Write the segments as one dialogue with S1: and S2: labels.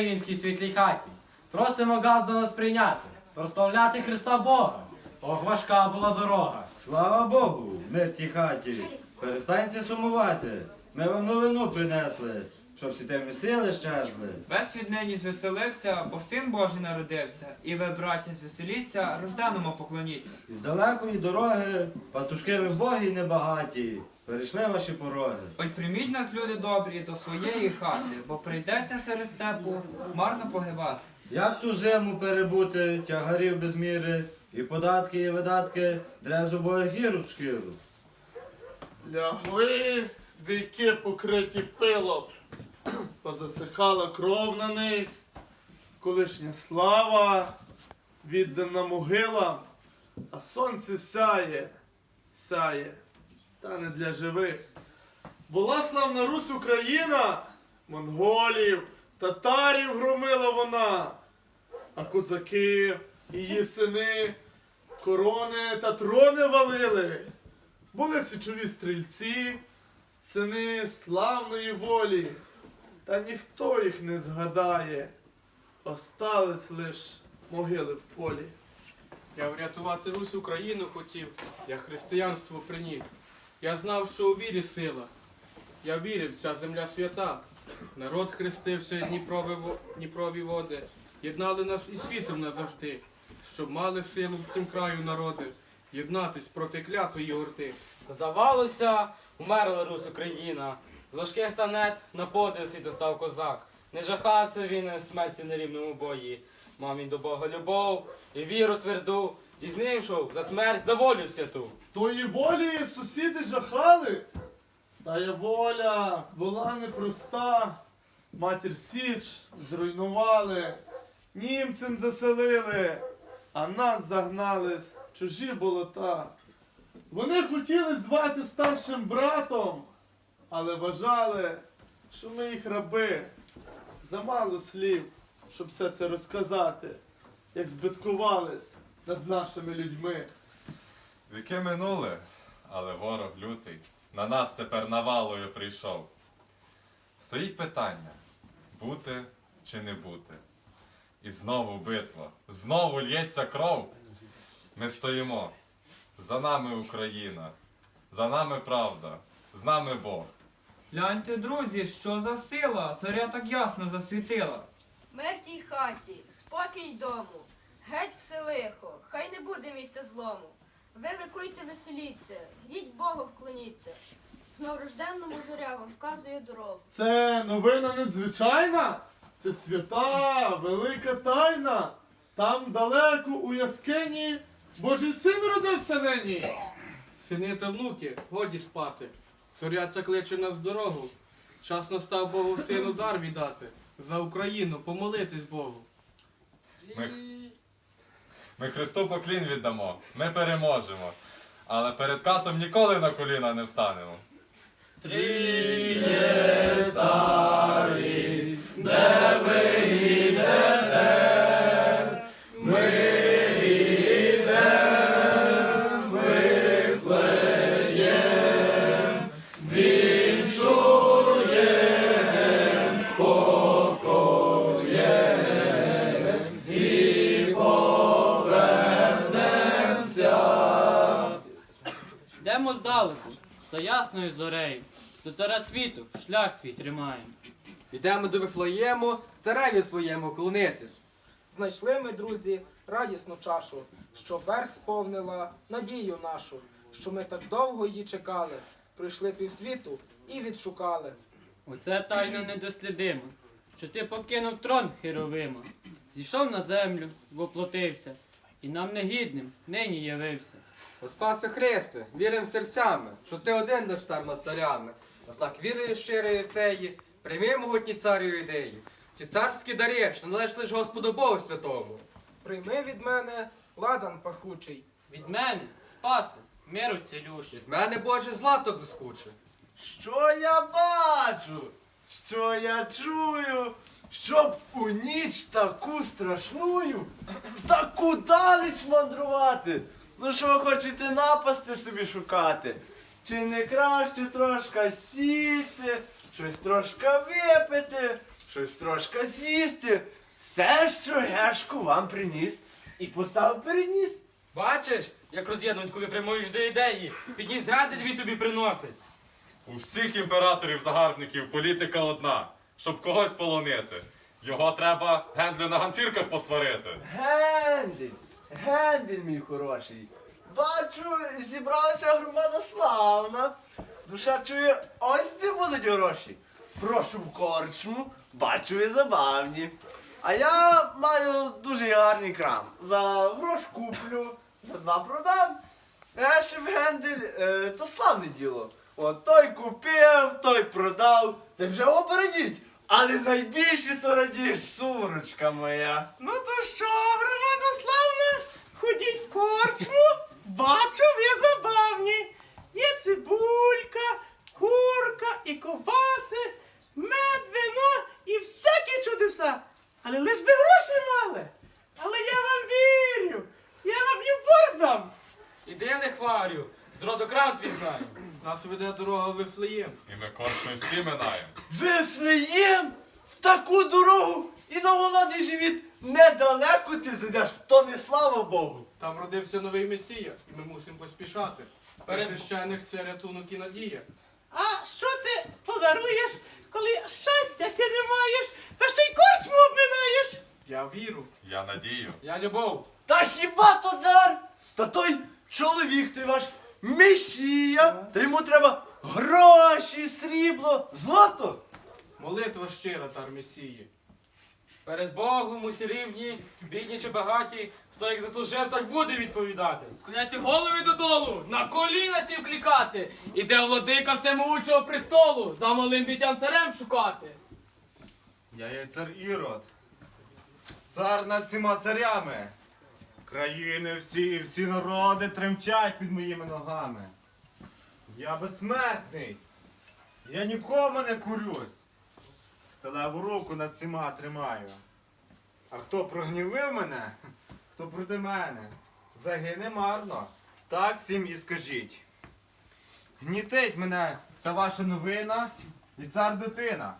S1: мир країнській світлій хаті. Просимо газ до нас прийняти, прославляти Христа Бога. Ох, важка була дорога.
S2: Слава Богу, ми в тій хаті. Перестаньте сумувати. Ми вам новину принесли, щоб всі темні сили щезли.
S3: Весь віднині звеселився, бо син Божий народився, і ви, браття, звеселіться, рожданому поклоніться.
S2: Із далекої дороги пастушки ви богі небагаті. Перейшли ваші пороги.
S3: Ой, прийміть нас, люди добрі, до своєї хати, бо прийдеться серед степу марно погибати.
S2: Як ту зиму перебути, тягарів без міри, і податки, і видатки, дре зубою гіру в шкіру.
S4: Лягли віки покриті пилом, позасихала кров на них, колишня слава віддана могилам, а сонце сяє, сяє, та не для живих. Була славна Русь Україна, монголів, татарів громила вона, а козаки, її сини, корони та трони валили. Були січові стрільці, сини славної волі, та ніхто їх не згадає. Остались лиш могили в полі.
S5: Я врятувати Русь Україну хотів, я християнство приніс. Я знав, що у вірі сила. Я вірив, ця земля свята. Народ хрестився Дніпрові, Дніпрові води, єднали нас із світом назавжди, щоб мали силу в цім краю народи, єднатись проти клятої орти.
S6: Здавалося, умерла Русь Україна. З важких танет на подив світу став козак. Не жахався він смерті на рівному бої. Мав він до Бога любов і віру тверду, і з ним йшов за смерть, за волю святу.
S4: Тої волі сусіди жахались, тая воля була непроста. Матір Січ зруйнували, німцям заселили, а нас загнали в чужі болота. Вони хотіли звати старшим братом, але вважали, що ми їх раби. Замало слів, щоб все це розказати, як збиткувались над нашими людьми.
S7: Віки минули, але ворог лютий на нас тепер навалою прийшов. Стоїть питання бути чи не бути. І знову битва, знову лється кров. Ми стоїмо. За нами Україна, за нами правда, з нами Бог.
S3: Гляньте, друзі, що за сила, царя так ясно засвітила.
S8: Мертвій хаті, спокій дому, геть все лихо, хай не буде місця злому. Ви ликуйте, веселіться, йдіть Богу вклоніться. Знов рожденному зоря вам вказує дорогу.
S4: Це новина надзвичайна, це свята, велика тайна. Там далеко у яскині Божий син родився нині.
S5: Сини та внуки, годі спати. Соряця кличе нас в дорогу. Час настав Богу сину дар віддати. За Україну помолитись Богу.
S7: Ми, ми Христу поклін віддамо, ми переможемо. Але перед катом ніколи на коліна не встанемо.
S6: Йдемо за ясною зорею, до царя світу шлях свій тримаємо.
S9: Йдемо до Вифлеєму, цареві своєму клонитись.
S10: Знайшли ми, друзі, радісну чашу, що верх сповнила надію нашу, що ми так довго її чекали, пройшли півсвіту і відшукали.
S6: Оце тайна недослідима, що ти покинув трон Херовима, зійшов на землю, воплотився, і нам негідним нині явився.
S9: О Спасе Христе, вірим серцями, що ти один наш цар над царями. На знак віри щирої цеї, прийми могутні царю ідеї. Ті царські дари, що належать лиш Господу Богу святому.
S10: Прийми від мене ладан пахучий,
S6: Від мене, спаси, миру цілющий.
S9: Від мене Боже злато блискуче.
S4: Що я бачу? Що я чую? Щоб у ніч таку страшную, в таку далеч мандрувати. Ну що ви хочете напасти собі шукати?
S11: чи не краще трошка сісти, щось трошка випити, щось трошка з'їсти. Все, що Гешко вам приніс, і поставив переніс.
S6: Бачиш, як роз'єднують, коли прямуєш до ідеї. Підніс гадель він тобі приносить.
S7: У всіх імператорів-загарбників політика одна, щоб когось полонити. Його треба гендлю на ганчірках посварити.
S11: Гендель, Гендель, мій хороший. Бачу, зібралася громада славна. Душа чує, ось де будуть гроші. Прошу в корчму, бачу ви забавні. А я маю дуже гарний крам. За грош куплю, за два продам. Гешев Гендель, е, то славне діло. От той купив, той продав, та вже опередіть. Але найбільше то радіє сурочка моя.
S12: Ну то що, громада славна? Ходіть в корчму, бачу ви забавні. Є цибулька, курка і ковбаси, мед, вино і всякі чудеса. Але лиш би гроші мали. Але я вам вірю, я вам і борг дам.
S6: Іди не хварю, з розокрант відзнаю.
S5: Нас веде дорога в Вифлеєм.
S7: І ми корчми всі минаємо.
S11: Вифлеєм в таку дорогу і на владі живіт недалеко ти зайдеш, то не слава Богу.
S5: Там родився новий месія, і ми мусимо поспішати.
S6: Перед-
S5: хрещених це рятунок і надія.
S12: А що ти подаруєш, коли щастя ти не маєш, та ще й корчму обминаєш?
S5: Я віру.
S7: Я надію.
S6: Я любов.
S11: Та хіба то дар? Та той чоловік, той ваш месія, та йому треба гроші, срібло, злото.
S5: Молитва щира, тар месії.
S6: Перед Богом усі рівні, бідні чи багаті, хто як заслужив, так буде відповідати.
S13: Склоняйте голови додолу, на коліна сів клікати, іде владика всемогучого престолу, за малим дитям царем шукати.
S2: Я є цар Ірод. Цар над всіма царями. Країни всі всі народи тремтять під моїми ногами. Я безсмертний. Я нікому не курюсь. Сталеву руку над всіма тримаю. А хто прогнівив мене, хто проти мене, загине марно. Так всім і скажіть. Гнітить мене ця ваша новина і цар дитина.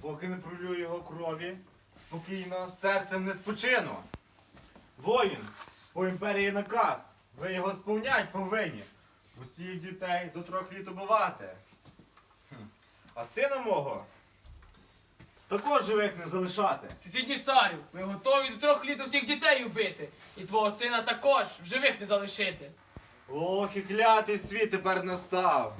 S2: Поки не пролю його крові, спокійно серцем не спочину. Воїн, по імперії наказ, ви його сповнять повинні. Усіх дітей до трьох літ убивати. Хм. А сина мого також живих не залишати.
S13: Сусідній царю, ми готові до трьох літ усіх дітей убити, і твого сина також в живих не залишити.
S2: Ох, і клятий світ тепер настав.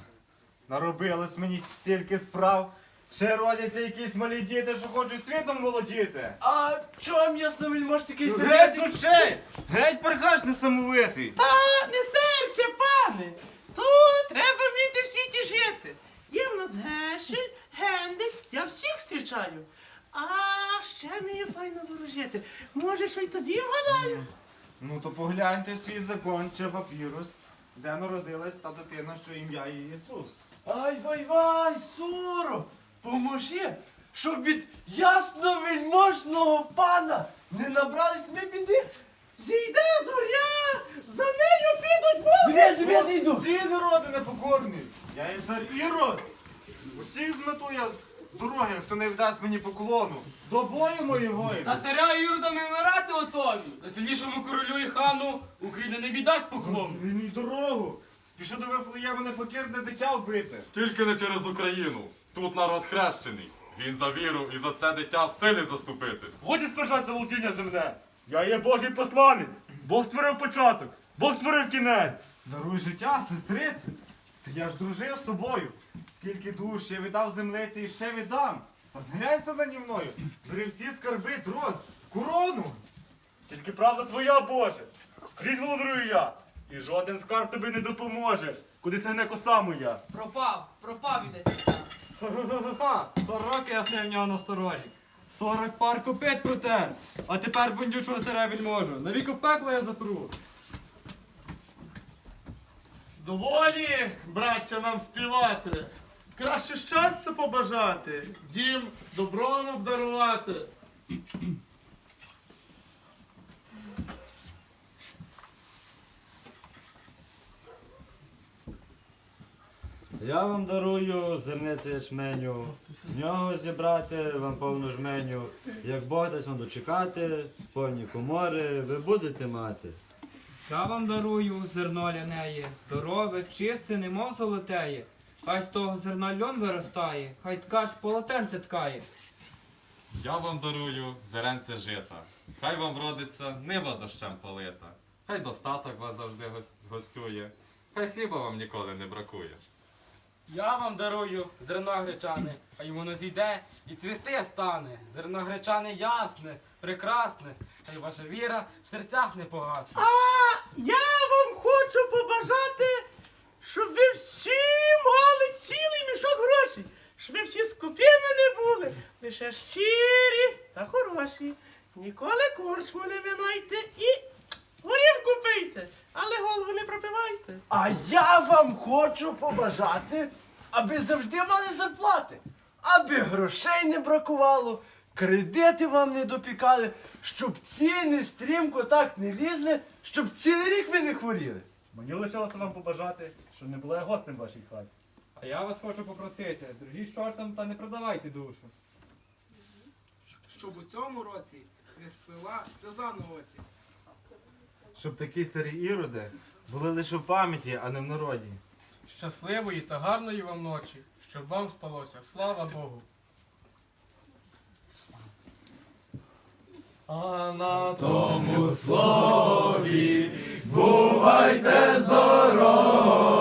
S2: Наробилось мені стільки справ. Ще родяться якісь малі діти, що хочуть світом володіти.
S11: А чом ясновельмож такий
S2: Геть
S11: сердитий?
S2: з очей! Геть перхаш несамовитий!
S12: Та не серця, пане. То треба вміти в світі жити. Є в нас Гешель, Гендель, я всіх зустрічаю. А ще вмію файно ворожити. Може, що й тобі вгадаю?
S2: Ну то погляньте свій закон чи папірус, де народилась та дитина, що ім'я її Ісус.
S11: Ай вай вай, суро, поможи, щоб від ясновельможного пана не набрались ми біди.
S12: Зійде зоря, за нею підуть боги.
S11: Дві, дві, не йду.
S2: Ти народи непокорний! Я є цар Ірод! Усіх змету я з дороги, хто не вдасть мені поклону. До бою мої воїни!
S13: За царя Іродами вмирати готові.
S6: Найсильнішому королю і хану Україна не віддасть поклону.
S2: Звільніть дорогу! Спішу до Вифлеєму непокірне дитя вбити!
S7: Тільки не через Україну. Тут народ хрещений. Він за віру і за це дитя в силі заступитись.
S4: Годі спержатися володіння земне. Я є Божий посланець. Бог створив початок, Бог створив кінець.
S2: Даруй життя, сестриці! Та я ж дружив з тобою. Скільки душ я віддав землиці і ще віддам. Та зглянься наді мною. Бери всі скарби, трон, корону.
S4: Тільки правда твоя, Боже. Крізь володарую я. І жоден скарб тобі не допоможе, куди сягне коса моя.
S13: Пропав, пропав і десь.
S11: Ха-ха-ха, сорок я в нього насторожі. Сорок пар копит протер, а тепер бундючого царя можу. Навіки в пекло я запру.
S4: Доволі, браття, нам співати. Краще щастя побажати, дім добром обдарувати.
S14: Я вам дарую зернице ячменю, з нього зібрати вам повну жменю. Як Бог дасть вам дочекати, повні комори ви будете мати.
S3: Я вам дарую зерно лянеє, здорове, чисте, немов золотеє. Хай з того зерна льон виростає, хай ткач полотенце ткає.
S7: Я вам дарую зеренце жита. Хай вам родиться нива дощем полита. Хай достаток вас завжди гос- гостює. Хай хліба вам ніколи не бракує.
S6: Я вам дарую зерно гречане, хай воно зійде і цвісти стане. Зерно гречане ясне, прекрасне, хай ваша віра в серцях не погасне.
S12: А я вам хочу побажати, щоб ви всі мали цілий мішок грошей, щоб ви всі скупими не були, лише щирі та хороші. Ніколи корчму не минайте і горівку пийте, але голову не пропивайте.
S11: А я вам хочу побажати, аби завжди мали зарплати, аби грошей не бракувало, кредити вам не допікали, щоб ціни стрімко так не лізли, щоб цілий рік ви не хворіли.
S15: Мені лишилося вам побажати, щоб не було я гостем в вашій хаті.
S3: А я вас хочу попросити, дружіть з чортом та не продавайте душу.
S10: Щоб у цьому році не сплила сльоза на оці.
S2: Щоб такі царі іроди були лише в пам'яті, а не в народі.
S5: Щасливої та гарної вам ночі, щоб вам спалося. Слава Богу.
S4: А на тому слові бувайте здорові!